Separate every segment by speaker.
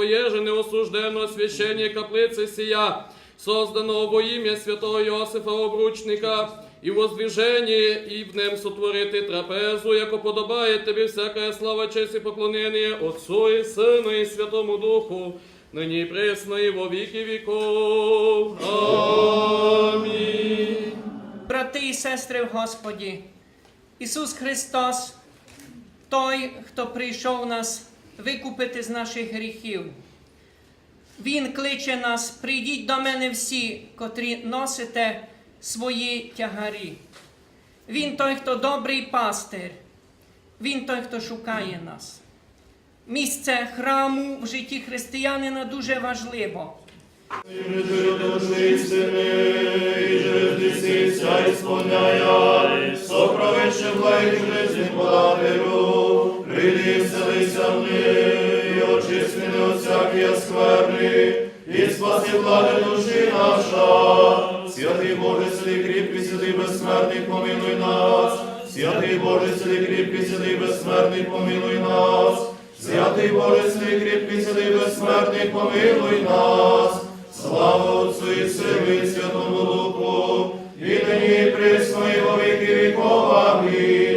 Speaker 1: осужденного священника каплицы сия, созданного во имя святого Иосифа Обручника, и в воздвижении, и в нем сотворити трапезу, яко подобает тебе всякая слава, честь и поклонение Отцу и Сыну и Святому Духу, ныне и пресно и во веки веков. Аминь.
Speaker 2: Брати і сестри в Господі, Ісус Христос, той, хто прийшов нас викупити з наших гріхів. Він кличе нас, прийдіть до мене всі, котрі носите свої тягарі. Він той, хто добрий пастир, Він той, хто шукає нас. Місце храму в житті християнина дуже важливо.
Speaker 3: Сокровище благих жизни благодарю, спаси благо души наша. Святый Боже, святый крепкий, святый бессмертный, помилуй нас. Святый Боже, святый крепкий, святый бессмертный, помилуй нас. Святый Боже, святый крепкий, святый бессмертный, помилуй нас. Слава Отцу и Сыну и Святому Духу, и ныне и пресно и во веки веков. Аминь.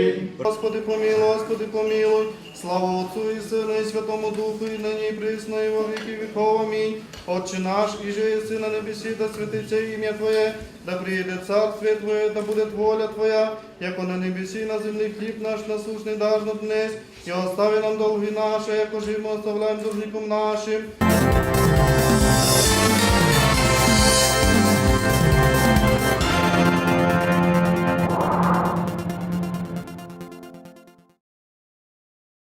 Speaker 4: Господи помилуй, Господи помилуй, слава Отцу і Сину, і Святому Духу, і нині і присно, і во віки віков. Амінь. Отче наш, і же єси на небесі, да святиться ім'я Твоє, да прийде царствие Твоє, да буде воля Твоя, яко на небесі, на землі хліб наш насущний даж нам днес, і остави нам долги наші, яко живо оставляємо должником нашим.